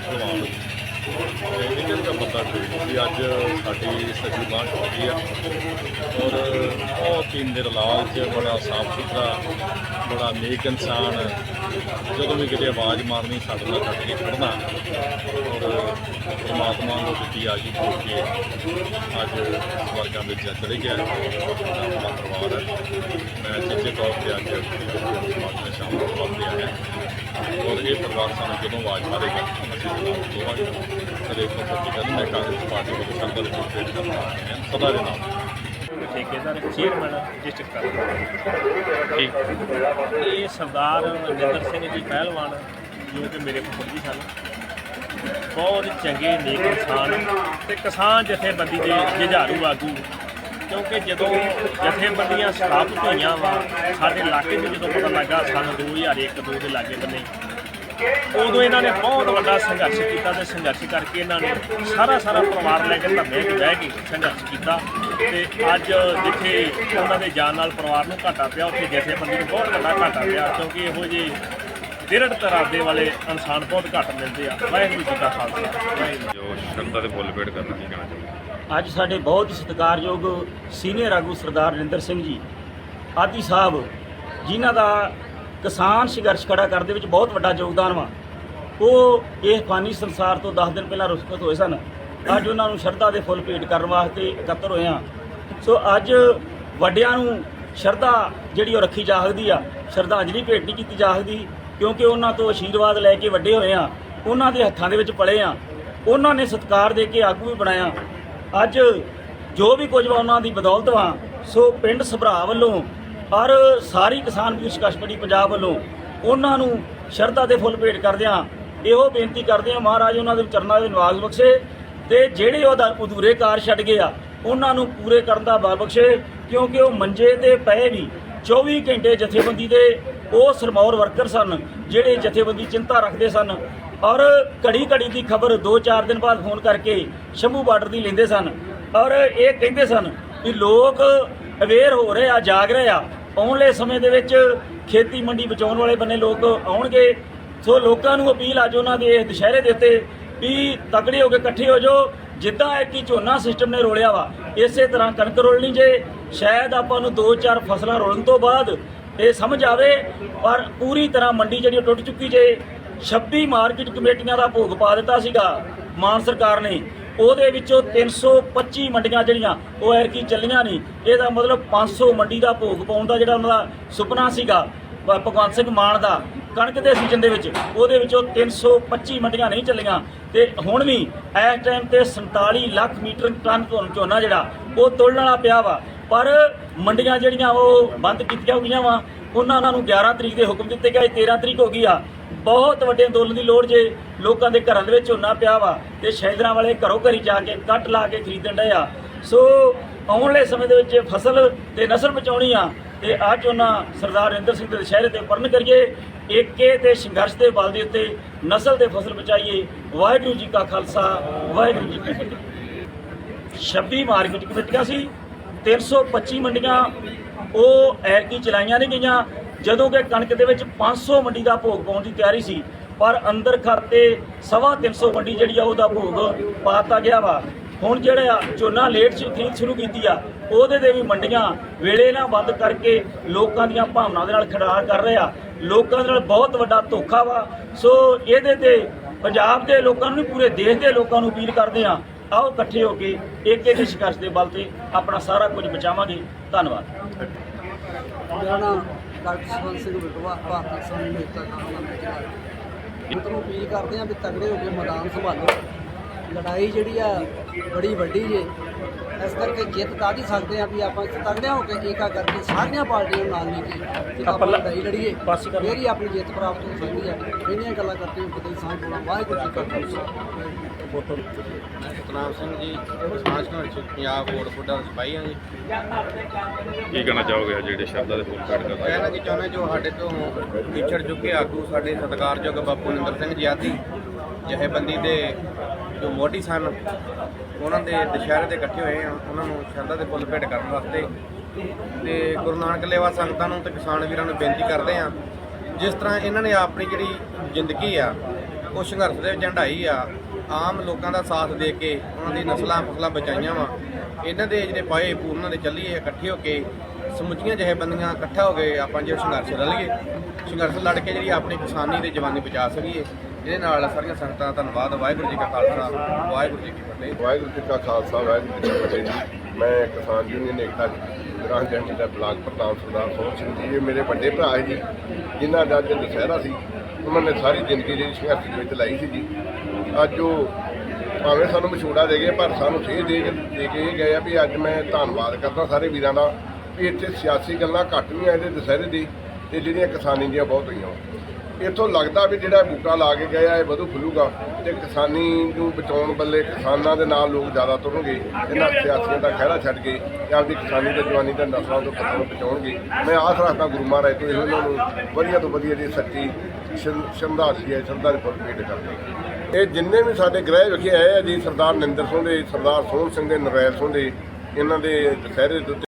ਸਰਦਾਰ ਵਿੰਦਰ ਸਿੰਘ ਆਦੀ ਦਾ ਪਤਾ ਸੀ? ਅੱਜ ਸਾਡੀ ਸੱਜੀ ਬਾਂਹ ਟੁੱਟ ਗਈ ਆ। ਔਰ ਬਹੁਤ ਹੀ ਨਿਰਲਾਜ ਬੜਾ ਸਾਫ਼ ਸੁਥਰਾ, ਬੜਾ ਨੇਕ ਇਨਸਾਨ। ਜਦੋਂ ਵੀ ਕਿਤੇ ਆਵਾਜ਼ ਮਾਰਨੀ, ਸਾਡੇ ਨਾਲ ਕੱਟ ਕੇ ਖੜਨਾ। ਔਰ ਪਰਮਾਤਮਾ ਨੂੰ ਦਿੱਤੀ ਆ ਗਈ ਹੋ ਕੇ ਅੱਜ ਵਰਗਾਂ ਵਿੱਚ ਚਲੇ ਗਿਆ। ਆਪਣਾ ਪਰਿਵਾਰ ਹੈ। ਮੈਂ ਸੱਚੇ ਤੌਰ ਤੇ ਅੱਜ ਸਮਾਜ ਵਿੱਚ ਸ਼ਾਮਲ ਹੋਣ ਤੇ ਆਇਆ ਔਰ ਇਹ ਪਰਿਵਾਰ ਸਾਨੂੰ ਜਦੋਂ ਆਵਾਜ਼ ਮਾਰੇਗਾ ਅਸੀਂ ਜਨਾਬ ਦੋਵਾਂਗੇ ਕਦੇ ਕੋਈ ਗੱਲ ਮੈਂ ਕਾਂਗਰਸ ਪਾਰਟੀ ਵੱਲੋਂ ਸੰਗਤ ਨੂੰ ਪੇਸ਼ ਕਰਨਾ ਹੈ। ਸਦਾ ਦੇ ਨਾਮ ਠੇਕੇਦਾਰ ਚੇਅਰਮੈਨ ਡਿਸਟ੍ਰਿਕਟ ਕਾਲਜ ਠੀਕ। ਇਹ ਸਰਦਾਰ ਨਰਿੰਦਰ ਸਿੰਘ ਜੀ ਪਹਿਲਵਾਨ ਜੋ ਕਿ ਮੇਰੇ ਫੁੱਫੜ ਜੀ ਸਨ। ਬਹੁਤ ਚੰਗੇ ਨੇਕ ਇਨਸਾਨ। ਤੇ ਕਿਸਾਨ ਜਥੇਬੰਦੀ ਦੇ ਜੁਝਾਰੂ ਆਗੂ। ਕਿਉਂਕਿ ਜਦੋਂ ਜਥੇਬੰਦੀਆਂ ਸਥਾਪਿਤ ਹੋਈਆਂ ਵਾ, ਸਾਡੇ ਇਲਾਕੇ 'ਚ ਜਦੋਂ ਪਤਾ ਲੱਗਾ ਸਨ 2001 ਦੋ ਦੇ ਲਾਗੇ ਬੰਨੇ, ਉਦੋਂ ਇਹਨਾਂ ਨੇ ਬਹੁਤ ਵੱਡਾ ਸੰਘਰਸ਼ ਕੀਤਾ ਤੇ ਸੰਘਰਸ਼ ਕਰਕੇ ਇਹਨਾਂ ਨੇ ਸਾਰਾ ਸਾਰਾ ਪਰਿਵਾਰ ਲੈ ਕੇ ਧਰਨੇ 'ਤੇ ਬਹਿ ਕੇ ਸੰਘਰਸ਼ ਕੀਤਾ ਤੇ ਅੱਜ ਜਿੱਥੇ ਉਹਨਾਂ ਦੇ ਜਾਨ ਨਾਲ ਪਰਿਵਾਰ ਨੂੰ ਘਾਟਾ ਪਿਆ, ਉੱਥੇ ਜਥੇਬੰਦੀ ਨੂੰ ਬਹੁਤ ਵੱਡਾ ਘਾਟਾ ਪਿਆ ਕਿਉਂਕਿ ਇਹੋ ਜਿਹੇ ਦਿਰੜ ਤਰਾਦੇ ਵਾਲੇ ਇਨਸਾਨ ਬਹੁਤ ਘੱਟ ਮਿਲਦੇ ਆ। ਵਾਹਿਗੁਰੂ ਜੀ ਕਾ ਖਾਲਸਾ। ਵਾਹਿਗੁਰੂ ਜੋ ਸ਼ਰਧਾ ਦੇ ਫੁੱਲ ਪੇਟ ਕਰਨਾ ਕੀ ਕਹਿਣਾ ਚਾਹੁੰਦੇ ਅੱਜ ਸਾਡੇ ਬਹੁਤ ਹੀ ਸਤਿਕਾਰਯੋਗ ਸੀਨੀਅਰ ਆਗੂ ਸਰਦਾਰ ਨਰਿੰਦਰ ਸਿੰਘ ਜੀ ਆਦੀ ਸਾਹਿਬ ਜਿਨ੍ਹਾਂ ਦਾ ਕਿਸਾਨ ਸੰਘਰਸ਼ ਖੜਾ ਕਰਨ ਦੇ ਵਿੱਚ ਬਹੁਤ ਵੱਡਾ ਯੋਗਦਾਨ ਵਾ। ਉਹ ਇਹ ਫਾਨੀ ਸੰਸਾਰ ਤੋਂ 10 ਦਿਨ ਪਹਿਲਾਂ ਰੁਖਸਤ ਹੋਏ ਸਨ। ਅੱਜ ਉਹਨਾਂ ਨੂੰ ਸ਼ਰਧਾ ਦੇ ਫੁੱਲ ਭੇਟ ਕਰਨ ਵਾਸਤੇ ਇਕੱਤਰ ਹੋਏ ਆ। ਸੋ ਅੱਜ ਵੱਡਿਆਂ ਨੂੰ ਸ਼ਰਧਾ ਜਿਹੜੀ ਉਹ ਰੱਖੀ ਜਾ ਸਕਦੀ ਆ ਸ਼ਰਧਾਂਜਲੀ ਭੇਟ ਨਹੀਂ ਕੀਤੀ ਜਾ ਸਕਦੀ। ਕਿਉਂਕਿ ਉਹਨਾਂ ਤੋਂ ਆਸ਼ੀਰਵਾਦ ਲੈ ਕੇ ਵੱਡੇ ਹੋਏ ਆ ਉਹਨਾਂ ਦੇ ਹੱਥਾਂ ਦੇ ਵਿੱਚ ਪਲੇ ਆ ਉਹਨਾਂ ਨੇ ਸਤਿਕਾਰ ਦੇ ਕੇ ਆਗੂ ਵੀ ਬਣਾਇਆ। ਅੱਜ ਜੋ ਵੀ ਕੁਝ ਵਾ ਉਹਨਾਂ ਦੀ ਬਦੌਲਤ ਵਾ, ਸੋ ਪਿੰਡ ਸਭਰਾ ਵੱਲੋਂ ਔਰ ਸਾਰੀ ਕਿਸਾਨ ਵੀਰ ਕਸ਼ਮੀਰੀ ਪੰਜਾਬ ਵੱਲੋਂ ਉਹਨਾਂ ਨੂੰ ਸ਼ਰਧਾ ਦੇ ਫੁੱਲ ਭੇਟ ਕਰਦੇ ਕਰਦਿਆਂ ਇਹੋ ਬੇਨਤੀ ਕਰਦੇ ਆ ਮਹਾਰਾਜ ਉਹਨਾਂ ਦੇ ਚਰਨਾਂ ਦੇ ਨਿਵਾਜ਼ ਬਖਸ਼ੇ ਤੇ ਜਿਹੜੇ ਉਹਦਾ ਅਧੂਰੇ ਕਾਰ ਛੱਡ ਗਏ ਆ, ਉਹਨਾਂ ਨੂੰ ਪੂਰੇ ਕਰਨ ਦਾ ਬਲ ਬਖਸ਼ੇ, ਕਿਉਂਕਿ ਉਹ ਮੰਜੇ ਤੇ ਪਏ ਵੀ 24 ਘੰਟੇ ਜਥੇਬੰਦੀ ਦੇ ਉਹ ਸਰਮੌਰ ਵਰਕਰ ਸਨ, ਜਿਹੜੇ ਜਥੇਬੰਦੀ ਚਿੰਤਾ ਰੱਖਦੇ ਸਨ। ਔਰ ਘੜੀ ਘੜੀ ਦੀ ਖਬਰ 2-4 ਦਿਨ ਬਾਅਦ ਫੋਨ ਕਰਕੇ ਸ਼ੰਭੂ ਬਾਰਡਰ ਦੀ ਲੈਂਦੇ ਸਨ। ਔਰ ਇਹ ਕਹਿੰਦੇ ਸਨ ਵੀ ਲੋਕ ਅਵੇਅਰ ਹੋ ਰਹੇ ਆ, ਜਾਗ ਰਹੇ ਆ। ਆਉਣਲੇ ਸਮੇਂ ਦੇ ਵਿੱਚ ਖੇਤੀ ਮੰਡੀ ਬਚਾਉਣ ਵਾਲੇ ਬੰਨੇ ਲੋਕ ਆਉਣਗੇ। ਸੋ ਲੋਕਾਂ ਨੂੰ ਅਪੀਲ ਅੱਜ ਉਹਨਾਂ ਦੇ ਇਸ ਦੁਸ਼ਹਿਰੇ ਦੇ ਉੱਤੇ ਵੀ ਤਕੜੇ ਹੋ ਕੇ ਇਕੱਠੇ ਹੋ ਜਾਓ। ਜਿੱਦਾਂ ਇੱਕ ਹੀ ਝੋਨਾ ਸਿਸਟਮ ਨੇ ਰੋਲਿਆ ਵਾ, ਇਸੇ ਤਰ੍ਹਾਂ ਕਣਕ ਰੋਲਣੀ ਜੇ ਸ਼ਾਇਦ ਆਪਾਂ ਨੂੰ 2-4 ਫਸਲਾਂ ਰੋਲਣ ਤੋਂ ਬਾਅਦ ਇਹ ਸਮਝ ਆਵੇ, ਪਰ ਪੂਰੀ ਤਰ੍ਹਾਂ ਮੰਡੀ ਜਿਹੜੀ ਉਹ ਟੁੱਟ ਚੁੱਕੀ ਜੇ 26 ਮਾਰਕੀਟ ਕਮੇਟੀਆਂ ਦਾ ਭੋਗ ਪਾ ਦਿੱਤਾ ਸੀਗਾ, ਮਾਨ ਸਰਕਾਰ ਨੇ। ਉਹਦੇ ਵਿੱਚੋਂ 325 ਮੰਡੀਆਂ ਜਿਹੜੀਆਂ, ਉਹ ਐਰਕੀ ਚੱਲੀਆਂ ਨਹੀਂ। ਇਹਦਾ ਮਤਲਬ 500 ਮੰਡੀ ਦਾ ਭੋਗ ਪਾਉਣ ਦਾ ਜਿਹੜਾ ਉਹਨਾਂ ਦਾ ਸੁਪਨਾ ਸੀਗਾ ਭਗਵੰਤ ਸਿੰਘ ਮਾਨ ਦਾ। ਕਣਕ ਦੇ ਸੀਜ਼ਨ ਦੇ ਵਿੱਚ ਉਹਦੇ ਵਿੱਚੋਂ 325 ਮੰਡੀਆਂ ਨਹੀਂ ਚੱਲੀਆਂ। ਤੇ ਹੁਣ ਵੀ ਇਸ ਟਾਈਮ ਤੇ 47 ਲੱਖ ਮੀਟਰ ਟਨ ਝੋਨਾ ਜਿਹੜਾ, ਉਹ ਤੋਲਣ ਵਾਲਾ ਪਿਆ ਵਾ। ਪਰ ਮੰਡੀਆਂ ਜਿਹੜੀਆਂ ਉਹ ਬੰਦ ਕੀਤੀਆਂ ਹੋਈਆਂ ਵਾ, ਉਹਨਾਂ ਨੂੰ 11 ਤਰੀਕ ਦੇ ਹੁਕਮ ਦਿੱਤੇ ਗਏ 13 ਤਰੀਕ ਹੋ ਗਈ ਆ। ਬਹੁਤ ਵੱਡੇ ਅੰਦੋਲਨ ਦੀ ਲੋੜ ਜੇ ਲੋਕਾਂ ਦੇ ਘਰਾਂ ਦੇ ਵਿੱਚ ਝੋਨਾ ਪਿਆ ਵਾ ਤੇ ਸ਼ਹਿਦਰਾਂ ਵਾਲੇ ਘਰੋਂ ਘਰੀ ਜਾ ਕੇ ਕੱਟ ਲਾ ਕੇ ਖਰੀਦਣ ਡਏ ਆ। ਸੋ ਆਉਣ ਵਾਲੇ ਸਮੇਂ ਦੇ ਵਿੱਚ ਫਸਲ ਤੇ ਨਸਲ ਬਚਾਉਣੀ ਆ ਤੇ ਅੱਜ ਉਹਨਾਂ ਸਰਦਾਰ ਨਰਿੰਦਰ ਸਿੰਘ ਦੇ ਦੁਸ਼ਹਿਰੇ ਤੇ ਪਰਨ ਕਰੀਏ। ਏਕੇ ਤੇ ਸੰਘਰਸ਼ ਦੇ ਬਲ ਦੇ ਉੱਤੇ ਨਸਲ ਤੇ ਫਸਲ ਬਚਾਈਏ। ਵਾਹਿਗੁਰੂ ਜੀ ਕਾ ਖਾਲਸਾ, ਵਾਹਿਗੁਰੂ ਜੀ ਕੀ ਫਤਿਹ। 26 ਮਾਰਕੀਟ ਕਮੇਟੀਆਂ ਸੀ? 325 ਮੰਡੀਆਂ ਉਹ ਐਰਕੀ ਚਲਾਈਆਂ ਨਹੀਂ ਗਈਆਂ, ਜਦੋਂ ਕਿ ਕਣਕ ਦੇ ਵਿੱਚ 500 ਮੰਡੀ ਦਾ ਭੋਗ ਪਾਉਣ ਦੀ ਤਿਆਰੀ ਸੀ, ਪਰ ਅੰਦਰ ਖਾਤੇ ਸਵਾ 300 ਮੰਡੀ ਜਿਹੜੀ ਆ, ਉਹਦਾ ਭੋਗ ਪਾਤਾ ਗਿਆ ਵਾ। ਹੁਣ ਜਿਹੜਾ ਝੋਨਾ ਲੇਟ ਚ ਖਰੀਦ ਸ਼ੁਰੂ ਕੀਤੀ ਆ, ਉਹਦੇ ਦੇ ਵੀ ਮੰਡੀਆਂ ਵੇਲੇ ਨਾਲ ਬੰਦ ਕਰਕੇ ਲੋਕਾਂ ਦੀਆਂ ਭਾਵਨਾਵਾਂ ਦੇ ਨਾਲ ਖਿਡਾਰ ਕਰ ਰਹੇ ਆ। ਲੋਕਾਂ ਦੇ ਨਾਲ ਬਹੁਤ ਵੱਡਾ ਧੋਖਾ ਵਾ। ਸੋ ਇਹਦੇ ਤੇ ਪੰਜਾਬ ਦੇ ਲੋਕਾਂ ਨੂੰ ਪੂਰੇ ਦੇਸ਼ ਦੇ ਲੋਕਾਂ ਨੂੰ ਅਪੀਲ ਕਰਦੇ ਆ ਆਓ ਇਕੱਠੇ ਹੋ ਕੇ ਏਕੇ ਦੇ ਸੰਘਰਸ਼ ਦੇ ਬਲ ਤੇ ਆਪਣਾ ਸਾਰਾ ਕੁਝ ਬਚਾਵਾਂਗੇ। ਧੰਨਵਾਦ। ਮੇਰਾ ਨਾਮ ਡਾਕਟਰ ਸਵੰਤ ਸਿੰਘ ਬਿਟਵਾ ਭਾਰਤੀ ਕਿਸਾਨ ਮੋਰਚਾ ਕਾਂਗਰਸ ਮਿੱਤਰ ਅਪੀਲ ਕਰਦੇ ਹਾਂ ਵੀ ਤਗੜੇ ਹੋ ਕੇ ਮੈਦਾਨ ਸੰਭਾਲੋ। ਲੜਾਈ ਜਿਹੜੀ ਆ, ਬੜੀ ਵੱਡੀ ਜੇ। ਇਸ ਕਰਕੇ ਜਿੱਤ ਤਾਂ ਹੀ ਸਕਦੇ ਆ ਵੀ ਆਪਾਂ ਤਗੜਿਆਂ ਹੋ ਕੇ ਏਕਾ ਕਰਕੇ ਸਾਰੀਆਂ ਪਾਰਟੀਆਂ ਨਾਲ ਲੈ ਕੇ ਆਪਾਂ ਲੜਾਈ ਲੜੀਏ। ਫੇਰ ਹੀ ਆਪਣੀ ਜਿੱਤ ਪ੍ਰਾਪਤ ਹੋ ਸਕਦੀ ਆ। ਇੰਨੀਆਂ ਗੱਲਾਂ ਕਰਦੇ ਹੋ ਕਿਤੇ ਸਾਂਝ ਬੋਲਾਂ। ਵਾਹਿਗੁਰੂ ਜੀ ਕਾ ਖਾਲਸਾ। ਸਤਨਾਮ ਸਿੰਘ ਜੀ ਸਮਾਜ ਸੰਘਰਸ਼ ਪੰਜਾਬ ਬੋਰਡ ਫੁੱਡਾ ਸਿਪਾਹੀ ਹਾਂ ਜੀ। ਕੀ ਕਹਿਣਾ ਚਾਹੋਗੇ ਜਿਹੜੇ ਸ਼ਰਧਾ ਦੇ ਫੁੱਲ ਪੇਟ ਕਰਦੇ ਕਹਿਣਾ ਕਿ ਚਾਹੁੰਦੇ ਜੋ ਸਾਡੇ ਤੋਂ ਵਿਛੜ ਚੁੱਕੇ ਆਗੂ ਸਾਡੇ ਸਤਿਕਾਰਯੋਗ ਬਾਪੂ ਨਿੰਦਰ ਸਿੰਘ ਜੀ ਆਦੀ ਜਹੇਬੰਦੀ ਦੇ ਜੋ ਮੋਢੀ ਸਨ, ਉਹਨਾਂ ਦੇ ਦੁਸ਼ਹਿਰੇ ਤੇ ਇਕੱਠੇ ਹੋਏ ਆ ਉਹਨਾਂ ਨੂੰ ਸ਼ਰਧਾ ਦੇ ਫੁੱਲ ਭੇਟ ਕਰਨ ਵਾਸਤੇ। ਤੇ ਗੁਰੂ ਨਾਨਕ ਲੇਵਾ ਸੰਗਤਾਂ ਨੂੰ ਤੇ ਕਿਸਾਨ ਵੀਰਾਂ ਨੂੰ ਬੇਨਤੀ ਕਰਦੇ ਆ ਜਿਸ ਤਰ੍ਹਾਂ ਇਹਨਾਂ ਨੇ ਆਪਣੀ ਜਿਹੜੀ ਜ਼ਿੰਦਗੀ ਆ, ਉਹ ਸੰਘਰਸ਼ ਦੇ ਵਿੱਚ ਹੰਡਾਈ ਆ, ਆਮ ਲੋਕਾਂ ਦਾ ਸਾਥ ਦੇ ਕੇ ਉਹਨਾਂ ਦੀ ਨਸਲਾਂ ਫਸਲਾਂ ਬਚਾਈਆਂ ਵਾ। ਇਹਨਾਂ ਦੇ ਜਿਹੜੇ ਪਾਏ, ਪੂਰਨਾਂ ਦੇ ਚੱਲੀਏ, ਇਕੱਠੇ ਹੋ ਕੇ ਸਮੁੱਚੀਆਂ ਜਥੇਬੰਦੀਆਂ ਇਕੱਠਾ ਹੋ ਕੇ ਆਪਾਂ ਜੇ ਸੰਘਰਸ਼ ਲੜੀਏ ਸੰਘਰਸ਼ ਲੜ ਕੇ ਜਿਹੜੀ ਆਪਣੀ ਕਿਸਾਨੀ ਤੇ ਜਵਾਨੀ ਬਚਾ ਸਕੀਏ, ਇਹਦੇ ਨਾਲ ਸਾਰੀਆਂ ਸੰਗਤਾਂ ਦਾ ਧੰਨਵਾਦ। ਵਾਹਿਗੁਰੂ ਜੀ ਕਾ ਖਾਲਸਾ, ਵਾਹਿਗੁਰੂ ਜੀ ਕੀ ਫਤਿਹ। ਵਾਹਿਗੁਰੂ ਜੀ ਕਾ ਖਾਲਸਾ, ਵਾਹਿਗੁਰੂ ਜੀ ਕੀ ਫਤਿਹ ਜੀ। ਮੈਂ ਕਿਸਾਨ ਯੂਨੀਅਨ ਏਕਤਾ ਗ੍ਰਾਂਟ ਜੰਡ ਦਾ ਬਲਾਕ ਪ੍ਰਤਾਪ ਸਰਦਾਰ ਸੋਹਣ ਸਿੰਘ ਜੀ, ਇਹ ਮੇਰੇ ਵੱਡੇ ਭਰਾ ਜੀ, ਜਿਨ੍ਹਾਂ ਦਾ ਅੱਜ ਦੁਸਹਿਰਾ ਸੀ। ਉਹਨਾਂ ਨੇ ਸਾਰੀ ਜ਼ਿੰਦਗੀ ਜਿਹੜੀ ਸੰਘਰਸ਼ ਦੇ ਵਿੱਚ ਲਾਈ ਸੀ ਜੀ। ਅੱਜ ਉਹ ਭਾਵੇਂ ਸਾਨੂੰ ਮਸ਼ਹੂਰਾ ਦੇ ਗਏ, ਪਰ ਸਾਨੂੰ ਸੇਧ ਦੇ ਕੇ ਦੇ ਕੇ ਇਹ ਗਏ ਆ ਵੀ ਅੱਜ ਮੈਂ ਧੰਨਵਾਦ ਕਰਦਾ ਸਾਰੇ ਵੀਰਾਂ ਦਾ। ਵੀ ਇੱਥੇ ਸਿਆਸੀ ਗੱਲਾਂ ਘੱਟ ਨਹੀਂ ਆ ਇਹਦੇ ਦੁਸਹਿਰੇ ਦੀ ਤੇ ਜਿਹੜੀਆਂ ਕਿਸਾਨੀ ਦੀਆਂ ਬਹੁਤ ਹੋਈਆਂ ਇੱਥੋਂ ਲੱਗਦਾ ਵੀ ਜਿਹੜਾ ਬੂਟਾ ਲਾ ਕੇ ਗਿਆ, ਇਹ ਵਧੂ ਖੁੱਲੂਗਾ ਤੇ ਕਿਸਾਨੀ ਨੂੰ ਬਚਾਉਣ ਬੱਲੇ ਕਿਸਾਨਾਂ ਦੇ ਨਾਲ ਲੋਕ ਜ਼ਿਆਦਾ ਤੁਰਨਗੇ, ਇਹਨਾਂ ਸਿਆਸੀਆਂ ਦਾ ਖਹਿਰਾ ਛੱਡ ਕੇ ਤੇ ਆਪਦੀ ਕਿਸਾਨੀ ਤੇ ਜਵਾਨੀ ਦੇ ਨਸਲਾਂ ਤੋਂ ਖਤਮ ਬਚਾਉਣਗੇ। ਮੈਂ ਆਸ ਰੱਖਦਾ ਗੁਰੂ ਮਹਾਰਾਜ ਤੋਂ ਇਹੋ ਇਹਨਾਂ ਨੂੰ ਵਧੀਆ ਤੋਂ ਵਧੀਆ ਜੀ ਸੱਚੀ ਸ਼ਰ- ਸ਼ਰਧਾਂਜਲੀ ਹੈ, ਸ਼ਰਧਾ ਭੇਟ ਕਰਦੇ ਇਹ ਜਿੰਨੇ ਵੀ ਸਾਡੇ ਗ੍ਰਹਿ ਵਿਖੇ ਆਏ ਆ ਜੀ, ਸਰਦਾਰ ਨਿੰਦਰ ਸਿੰਘ ਦੇ, ਸਰਦਾਰ ਸੋਹਣ ਸਿੰਘ ਦੇ, ਨਰੈਲ ਸਿੰਘ ਦੇ, ਇਹਨਾਂ ਦੇ ਦੁਸਹਿਰੇ ਦੇ